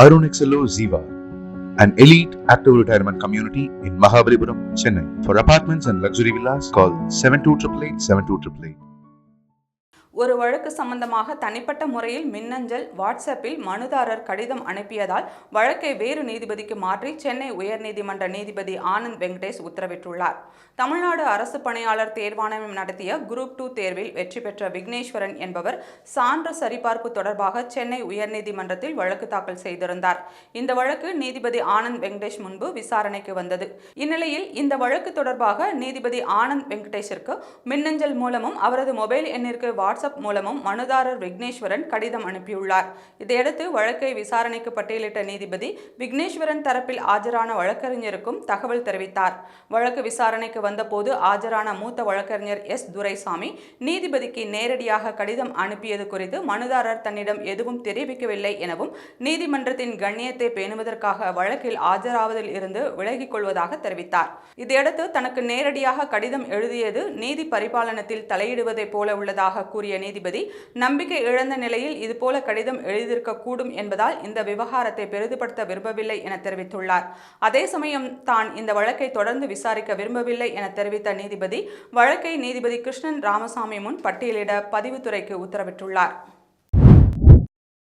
Arun Ziva, an elite active retirement community in Mahabalipuram, Chennai. For apartments and luxury villas, call 7288 72888. ஒரு வழக்கு சம்பந்தமாக தனிப்பட்ட முறையில் மின்னஞ்சல் வாட்ஸ்அப்பில் மனுதாரர் கடிதம் அனுப்பியதால் வழக்கை வேறு நீதிபதிக்கு மாற்றி சென்னை உயர்நீதிமன்ற நீதிபதி ஆனந்த் வெங்கடேஷ் உத்தரவிட்டுள்ளார். தமிழ்நாடு அரசு பணியாளர் தேர்வாணையம் நடத்திய குரூப் டூ தேர்வில் வெற்றி பெற்ற விக்னேஸ்வரன் என்பவர் சான்று சரிபார்ப்பு தொடர்பாக சென்னை உயர்நீதிமன்றத்தில் வழக்கு தாக்கல் செய்திருந்தார். இந்த வழக்கு நீதிபதி ஆனந்த் வெங்கடேஷ் முன்பு விசாரணைக்கு வந்தது. இந்நிலையில் இந்த வழக்கு தொடர்பாக நீதிபதி ஆனந்த் வெங்கடேஷிற்கு மின்னஞ்சல் மூலமும் அவரது மொபைல் எண்ணிற்கு வாட்ஸ்அப் வாட்ஸ்அப் மூலமும் மனுதாரர் விக்னேஸ்வரன் கடிதம் அனுப்பியுள்ளார். இதையடுத்து வழக்கை விசாரணைக்கு பட்டியலிட்ட நீதிபதி விக்னேஸ்வரன் தரப்பில் ஆஜரான வழக்கறிஞருக்கும் தகவல் தெரிவித்தார். வழக்கு விசாரணைக்கு வந்தபோது ஆஜரான மூத்த வழக்கறிஞர் எஸ். துரைசாமி நீதிபதிக்கு நேரடியாக கடிதம் அனுப்பியது குறித்து மனுதாரர் தன்னிடம் எதுவும் தெரிவிக்கவில்லை எனவும் நீதிமன்றத்தின் கண்ணியத்தை பேணுவதற்காக வழக்கில் ஆஜராவதில் இருந்து விலகிக் கொள்வதாக தெரிவித்தார். இதையடுத்து தனக்கு நேரடியாக கடிதம் எழுதியது நீதி பரிபாலனத்தில் தலையிடுவதைப் போல உள்ளதாக கூறிய நீதிபதி நம்பிக்கை இழந்த நிலையில் இதுபோல கடிதம் எழுதியிருக்கக்கூடும் என்பதால் இந்த விவகாரத்தை பெரிதுபடுத்த விரும்பவில்லை என தெரிவித்துள்ளார். அதே சமயம் தான் இந்த வழக்கை தொடர்ந்து விசாரிக்க விரும்பவில்லை என தெரிவித்த நீதிபதி வழக்கை நீதிபதி கிருஷ்ணன் ராமசாமி முன் பட்டியலிட பதிவுத்துறைக்கு உத்தரவிட்டுள்ளார்.